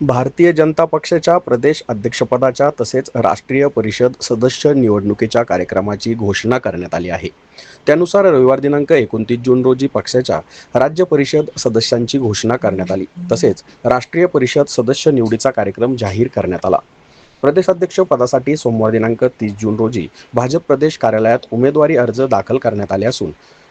भारतीय जनता पक्षाच्या प्रदेश अध्यक्षपदाच्या तसेच राष्ट्रीय परिषद सदस्य निवडणुकीच्या कार्यक्रमाची घोषणा करण्यात आली आहे. त्यानुसार रविवार दिनांक एकोणतीस जून रोजी पक्षाच्या राज्य परिषद सदस्यांची घोषणा करण्यात आली. तसेच राष्ट्रीय परिषद सदस्य निवडीचा कार्यक्रम जाहीर करण्यात आला. प्रदेशाध्यक्ष पदासाठी सोमवार दिनांक तीस जून रोजी भाजप प्रदेश कार्यालयात उमेदवारी अर्ज दाखल करण्यात आले असून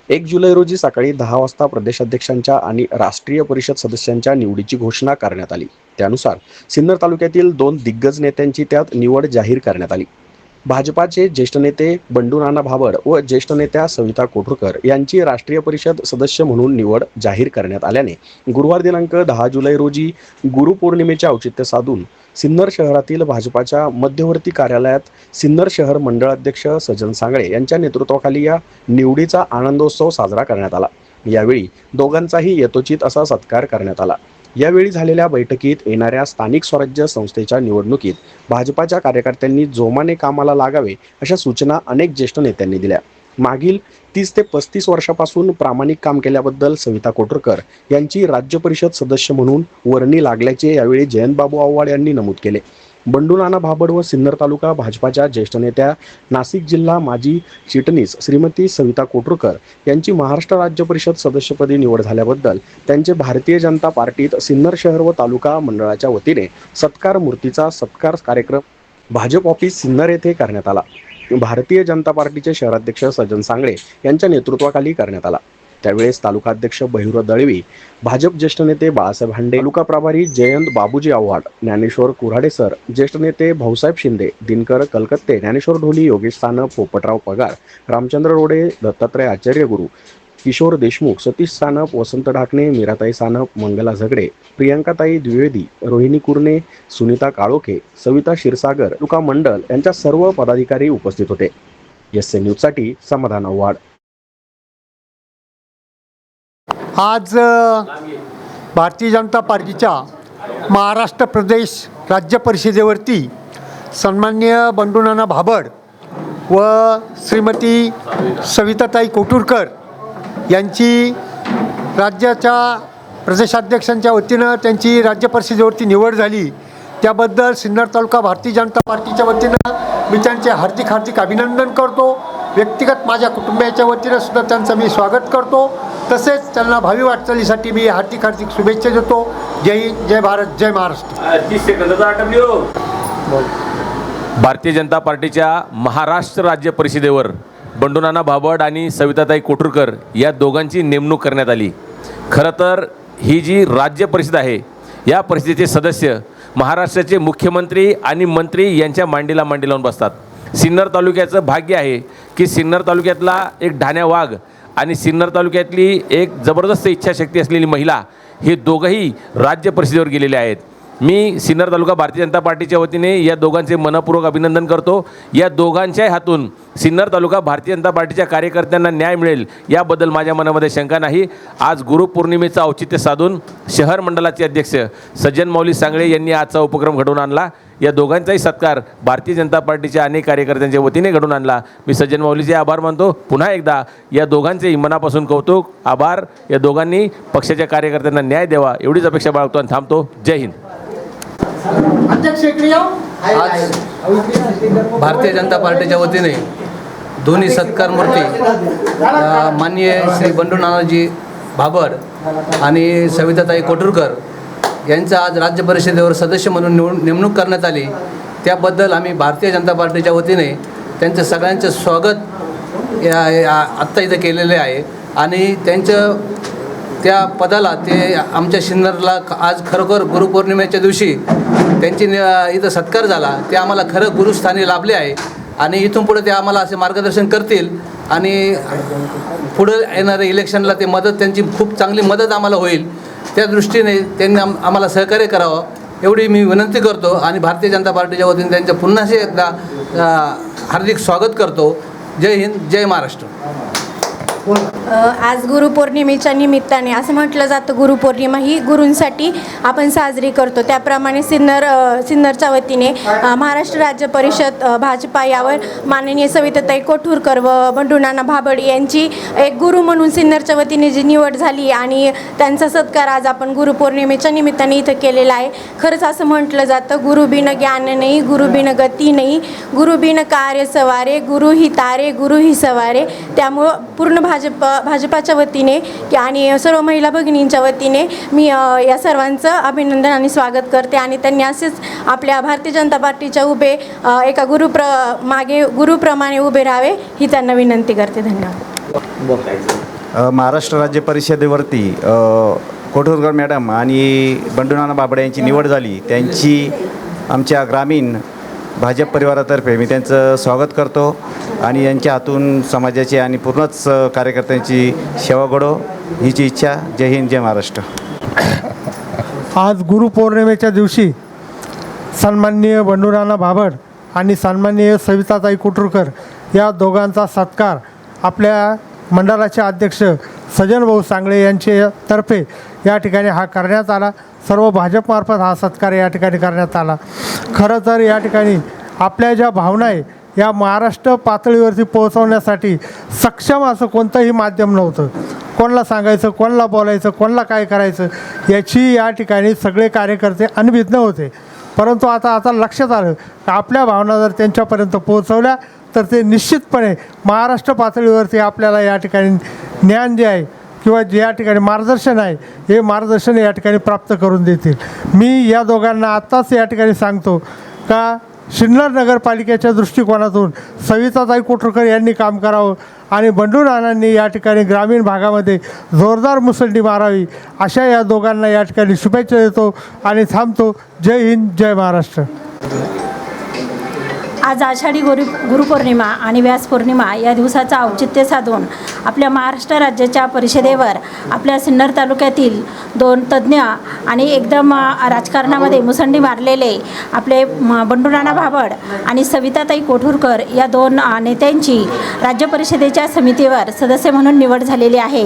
एक जुलै रोजी सकाळी दहा वाजता प्रदेशाध्यक्षांच्या आणि राष्ट्रीय परिषद सदस्यांच्या निवडीची घोषणा करण्यात आली. त्यानुसार सिन्नर तालुक्यातील दोन दिग्गज नेत्यांची त्यात निवड जाहीर करण्यात आली. भाजपाचे ज्येष्ठ नेते बंडू नाना भाबड व ज्येष्ठ नेत्या सविता कोठुरकर यांची राष्ट्रीय परिषद सदस्य म्हणून निवड जाहीर करण्यात आल्याने गुरुवार दिनांक दहा जुलै रोजी गुरुपौर्णिमेचे औचित्य साधून सिन्नर शहरातील भाजपाच्या मध्यवर्ती कार्यालयात सिन्नर शहर मंडळाध्यक्ष सजन सांगळे यांच्या नेतृत्वाखाली या निवडीचा आनंदोत्सव साजरा करण्यात आला. यावेळी दोघांचाही यथोचित असा सत्कार करण्यात आला. यावेळी झालेल्या बैठकीत येणाऱ्या स्थानिक स्वराज्य संस्थेच्या निवडणुकीत भाजपाच्या कार्यकर्त्यांनी जोमाने कामाला लागावे अशा सूचना अनेक ज्येष्ठ नेत्यांनी दिल्या. मागील तीस ते पस्तीस वर्षापासून प्रामाणिक काम केल्याबद्दल सविता कोटरकर यांची राज्य परिषद सदस्य म्हणून वर्णी लागल्याचे यावेळी जयंतबाबू आव्हाड यांनी नमूद केले. बंडू नाना भाबड व सिन्नर तालुका भाजपाच्या ज्येष्ठ नेत्या नाशिक जिल्हा माजी चिटणीस श्रीमती सविता कोटरकर यांची महाराष्ट्र राज्य परिषद सदस्यपदी निवड झाल्याबद्दल त्यांचे भारतीय जनता पार्टीत सिन्नर शहर व तालुका मंडळाच्या वतीने सत्कार मूर्तीचा सत्कार कार्यक्रम भाजप ऑफिस सिन्नर येथे करण्यात आला. भारतीय जनता पार्टीचे शहराध्यक्ष सज्जन सांगळे यांच्या नेतृत्वाखाली करण्यात आला. त्यावेळेस तालुकाध्यक्ष बहिरो दळवी भाजप ज्येष्ठ नेते बाळासाहेब हांडे तालुका प्रभारी जयंत बाबूजी आव्हाड ज्ञानेश्वर कुऱ्हाडे सर ज्येष्ठ नेते भाऊसाहेब शिंदे दिनकर कलकत्ते ज्ञानेश्वर ढोली योगेश सानप पोपटराव पगार रामचंद्र रोडे दत्तात्रय आचार्य गुरु किशोर देशमुख सतीश सानप वसंत ढाकणे मीराताई सानप मंगला झगडे प्रियंकाताई द्विवेदी रोहिणी कुर्णे सुनीता काळोखे सविता क्षीरसागर तुका मंडल यांच्या सर्व पदाधिकारी उपस्थित होते. एस ए न्यूजसाठी समाधान आव्हाड. आज भारतीय जनता पार्टीच्या महाराष्ट्र प्रदेश राज्य परिषदेवरती सन्मान्य बंडूनाना भाबड व श्रीमती सविताताई कोटुरकर यांची राज्याच्या प्रदेशाध्यक्षांच्या वतीनं त्यांची राज्य परिषदेवरती निवड झाली. त्याबद्दल सिन्नर तालुका भारतीय जनता पार्टीच्या वतीनं मी त्यांचे हार्दिक हार्दिक अभिनंदन करतो. व्यक्तिगत माझ्या कुटुंबियाच्या वतीनं सुद्धा त्यांचं मी स्वागत करतो. तसेच त्यांना भावी वाटचालीसाठी मी हार्दिक हार्दिक शुभेच्छा देतो. जय हिंद जय भारत जय महाराष्ट्र. भारतीय जनता पार्टीच्या महाराष्ट्र राज्य परिषदेवर बंडूनाना भाबड आणि सविताताई कोटुरकर या दोघांची नेमणूक करण्यात आली. खरं तर ही जी राज्य परिषद आहे या परिषदेचे सदस्य महाराष्ट्राचे मुख्यमंत्री आणि मंत्री यांच्या मांडीला मांडी लावून बसतात. सिन्नर तालुक्याचं भाग्य आहे की सिन्नर तालुक्यातला एक ढाण्या वाघ आणि सिन्नर तालुक्यातली एक जबरदस्त इच्छाशक्ती असलेली महिला हे दोघंही राज्य परिषदेवर गेलेले आहेत. मी सिन्नर तालुका भारतीय जनता पार्टीच्या वतीने या दोघांचे मनपूर्वक अभिनंदन करतो. या दोघांच्याही हातून सिन्नर तालुका भारतीय जनता पार्टीच्या कार्यकर्त्यांना न्याय मिळेल याबद्दल माझ्या मनामध्ये शंका नाही. आज गुरुपौर्णिमेचं औचित्य साधून शहर मंडळाचे अध्यक्ष सज्जन मौली सांगळे यांनी आजचा उपक्रम घडवून आणला. या दोघांचाही सत्कार भारतीय जनता पार्टीच्या अनेक कार्यकर्त्यांच्या वतीने घडून आणला. मी सज्जन मौलीचे आभार मानतो. पुन्हा एकदा या दोघांचेही मनापासून कौतुक आभार. या दोघांनी पक्षाच्या कार्यकर्त्यांना न्याय द्यावा एवढीच अपेक्षा बाळगतो आणि थांबतो. जय हिंद. अध्यक्ष. आज भारतीय जनता पार्टीच्या वतीने दोन्ही सत्कार मूर्ती माननीय श्री बंडू नानाजी भाबड आणि सविताताई कोटुरकर यांचं आज राज्य परिषदेवर सदस्य म्हणून निवड नेमणूक करण्यात आली. त्याबद्दल आम्ही भारतीय जनता पार्टीच्या वतीने त्यांचं सगळ्यांचं स्वागत आत्ता इथं केलेले आहे. आणि त्यांचं त्या पदाला ते आमच्या सिन्नरला ख- आज खरोखर गुरुपौर्णिमेच्या दिवशी त्यांची नि- इथं सत्कार झाला. ते आम्हाला खरं गुरुस्थानी लाभले आहे. आणि इथून पुढे ते आम्हाला असे मार्गदर्शन करतील. आणि पुढं येणाऱ्या इलेक्शनला ते मदत त्यांची खूप चांगली मदत आम्हाला होईल. त्या दृष्टीने त्यांनी आम आम्हाला सहकार्य करावं. एवढी मी विनंती करतो आणि भारतीय जनता पार्टीच्या वतीने त्यांचं पुन्हा एकदा हार्दिक स्वागत करतो. जय हिंद जय महाराष्ट्र. आज गुरुपौर्णिमेच्या निमित्ताने असं म्हटलं जातं गुरुपौर्णिमा ही गुरूंसाठी आपण साजरी करतो. त्याप्रमाणे सिन्नर सिन्नरच्या वतीने महाराष्ट्र राज्य परिषद भाजपा यावर माननीय सविताताई कोठूरकर व बंडू नाना भाबड यांची एक गुरु म्हणून सिन्नरच्या वतीने जी निवड झाली आणि त्यांचा सत्कार आज आपण गुरुपौर्णिमेच्या निमित्ताने इथं केलेला आहे. खरंच असं म्हटलं जातं गुरुबिन ज्ञान नाही गुरुबिन गती नाही गुरुबिन कार्य सवारे गुरु ही तारे गुरु ही सवारे. त्यामुळं पूर्ण भाजप भाजपाच्या वतीने की आणि सर्व महिला भगिनींच्या वतीने मी या सर्वांचं अभिनंदन आणि स्वागत करते आणि त्यांनी असेच आपल्या भारतीय जनता पार्टीच्या उभे एका गुरुप्र मागे गुरुप्रमाणे उभे राहावे ही त्यांना विनंती करते. धन्यवाद. महाराष्ट्र राज्य परिषदेवरती अ, कोठोरकर मॅडम आणि बंडूनाना बाबडे यांची निवड झाली. त्यांची आमच्या ग्रामीण भाजप परिवारातर्फे मी त्यांचं स्वागत करतो आणि यांच्या हातून समाजाची आणि पूर्णच कार्यकर्त्यांची सेवा घडो हीची इच्छा. जय हिंद जय महाराष्ट्र. आज गुरुपौर्णिमेच्या दिवशी सन्माननीय बंडूराणा भाबड आणि सन्माननीय सविताताई कुटुरकर या दोघांचा सत्कार आपल्या मंडळाचे अध्यक्ष सजन भाऊ सांगळे यांच्यातर्फे या ठिकाणी हा करण्यात आला. सर्व भाजपमार्फत हा सत्कार या ठिकाणी करण्यात आला. खरं तर या ठिकाणी आपल्या ज्या भावना आहे या महाराष्ट्र पातळीवरती पोहोचवण्यासाठी सक्षम असं कोणतंही माध्यम नव्हतं. कोणाला सांगायचं कोणाला बोलायचं कोणाला काय करायचं याची या ठिकाणी सगळे कार्यकर्ते अनभिज्ञ होते. परंतु आता आता लक्षात आलं की आपल्या भावना जर त्यांच्यापर्यंत पोहोचवल्या तर ते निश्चितपणे महाराष्ट्र पातळीवरती आपल्याला या ठिकाणी ज्ञान जे आहे किंवा जे या ठिकाणी मार्गदर्शन आहे हे मार्गदर्शन या ठिकाणी प्राप्त करून देतील. मी या दोघांना आत्ताच या ठिकाणी सांगतो का सिन्नर नगरपालिकेच्या दृष्टिकोनातून सविताताई कोटरकर यांनी काम करावं आणि बंडू नानांनी या ठिकाणी ग्रामीण भागामध्ये जोरदार मुसंडी मारावी अशा या दोघांना या ठिकाणी शुभेच्छा देतो आणि थांबतो. जय हिंद जय महाराष्ट्र. आज आषाढी गुरु गुरुपौर्णिमा आणि व्यास पौर्णिमा या दिवसाचं औचित्य साधून आपल्या महाराष्ट्र राज्याच्या परिषदेवर आपल्या सिन्नर तालुक्यातील दोन तज्ज्ञ आणि एकदम राजकारणामध्ये मुसंडी मारलेले आपले बंडुराणा बंडूराणा भाबड आणि सविताताई कोठूरकर या दोन नेत्यांची राज्य परिषदेच्या समितीवर सदस्य म्हणून निवड झालेली आहे.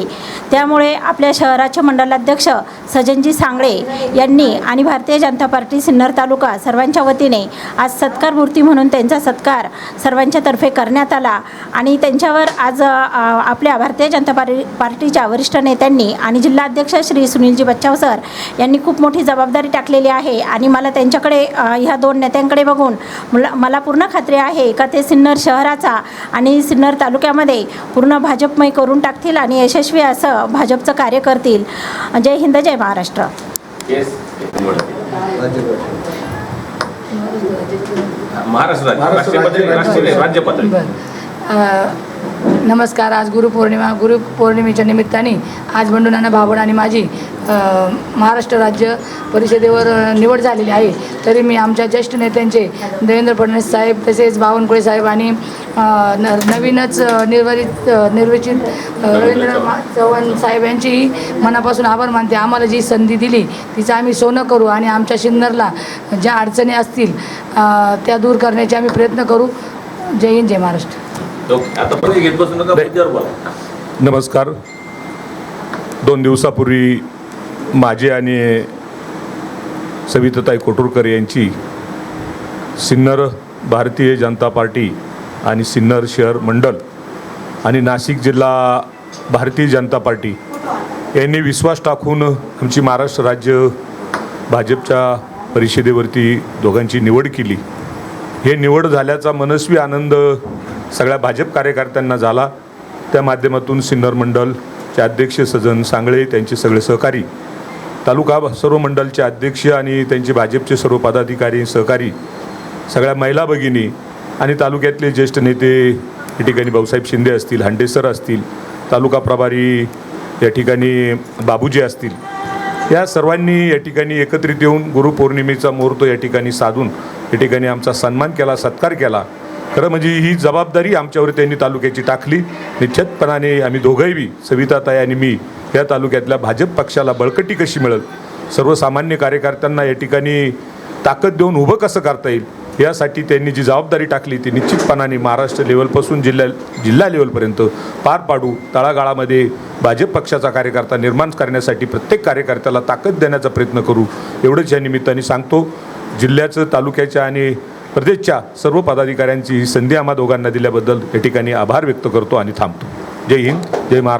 त्यामुळे आपल्या शहराचे मंडलाध्यक्ष सजनजी सांगळे यांनी आणि भारतीय जनता पार्टी सिन्नर तालुका सर्वांच्या वतीने आज सत्कार मूर्ती म्हणून त्यांचा सत्कार सर्वांच्या तर्फे करण्यात आला आणि त्यांच्यावर आज आप आपल्या भारतीय जनता पार्टी पार्टीच्या वरिष्ठ नेत्यांनी आणि जिल्हाध्यक्ष श्री सुनीलजी बच्चाव सर यांनी खूप मोठी जबाबदारी टाकलेली आहे. आणि मला त्यांच्याकडे ह्या दोन नेत्यांकडे बघून मला मला पूर्ण खात्री आहे का ते सिन्नर शहराचा आणि सिन्नर तालुक्यामध्ये पूर्ण भाजपमय करून टाकतील आणि यशस्वी असं भाजपचं कार्य करतील. जय हिंद जय महाराष्ट्र. महाराष्ट्र राज्य नमस्कार आज गुरुपौर्णिमा गुरुपौर्णिमेच्या निमित्ताने आज बंडूनाना भाबड आणि माझी महाराष्ट्र राज्य परिषदेवर निवड झालेली आहे. तरी मी आमच्या ज्येष्ठ नेत्यांचे देवेंद्र फडणवीस साहेब तसेच बावनकुळे साहेब आणि न नवीनच अ, निर्वाचित निर्वाचित रवींद्र चव्हाण साहेब यांचीही मनापासून आभार मानते. आम्हाला जी संधी दिली तिचं आम्ही सोनं करू आणि आमच्या सिन्नरला ज्या अडचणी असतील त्या दूर करण्याचे आम्ही प्रयत्न करू. जय हिंद जय महाराष्ट्र. आता पण घेत बसू नका मुद्द्यावर बोला. नमस्कार. दोन दिवसापूर्वी माझे आणि सविताताई कोटुरकर यांची सिन्नर भारतीय जनता पार्टी आणि सिन्नर शहर मंडल आणि नाशिक जिल्हा भारतीय जनता पार्टी यांनी विश्वास टाकून आमची महाराष्ट्र राज्य भाजपच्या परिषदेवरती दोघांची निवड केली. हे निवड झाल्याचा मनस्वी आनंद सगळ्या भाजप कार्यकर्त्यांना झाला. त्या माध्यमातून सिन्नर मंडलचे अध्यक्ष सजन सांगळे त्यांचे सगळे सहकारी तालुका सर्व मंडलचे अध्यक्ष आणि त्यांचे भाजपचे सर्व पदाधिकारी सहकारी सगळ्या महिला भगिनी आणि तालुक्यातले ज्येष्ठ नेते या ठिकाणी भाऊसाहेब शिंदे असतील हांडेसर असतील तालुका प्रभारी या ठिकाणी बाबूजी असतील. या सर्वांनी या ठिकाणी एकत्रित येऊन गुरुपौर्णिमेचा मुहूर्त या ठिकाणी साधून या ठिकाणी आमचा सन्मान केला सत्कार केला. खरं म्हणजे ही जबाबदारी आमच्यावर त्यांनी तालुक्याची टाकली. निश्चितपणाने आम्ही दोघंही बी सविताताई आणि मी या तालुक्यातल्या भाजप पक्षाला बळकटी कशी मिळेल? सर्वसामान्य कार्यकर्त्यांना या ठिकाणी ताकद देऊन उभं कसं करता येईल? यासाठी त्यांनी जी जबाबदारी टाकली ती निश्चितपणाने महाराष्ट्र लेवलपासून जिल्हा जिल्हा लेवलपर्यंत पार पाडू तळागाळामध्ये भाजप पक्षाचा कार्यकर्ता निर्माण करण्यासाठी प्रत्येक कार्यकर्त्याला ताकद देण्याचा प्रयत्न करू एवढंच या निमित्ताने सांगतो. जिल्ह्याचं तालुक्याच्या आणि प्रदेशच्या सर्व पदाधिकाऱ्यांची ही संधी आम्हा दोघांना दिल्याबद्दल या ठिकाणी आभार व्यक्त करतो आणि थांबतो. जय हिंद जय महाराष्ट्र.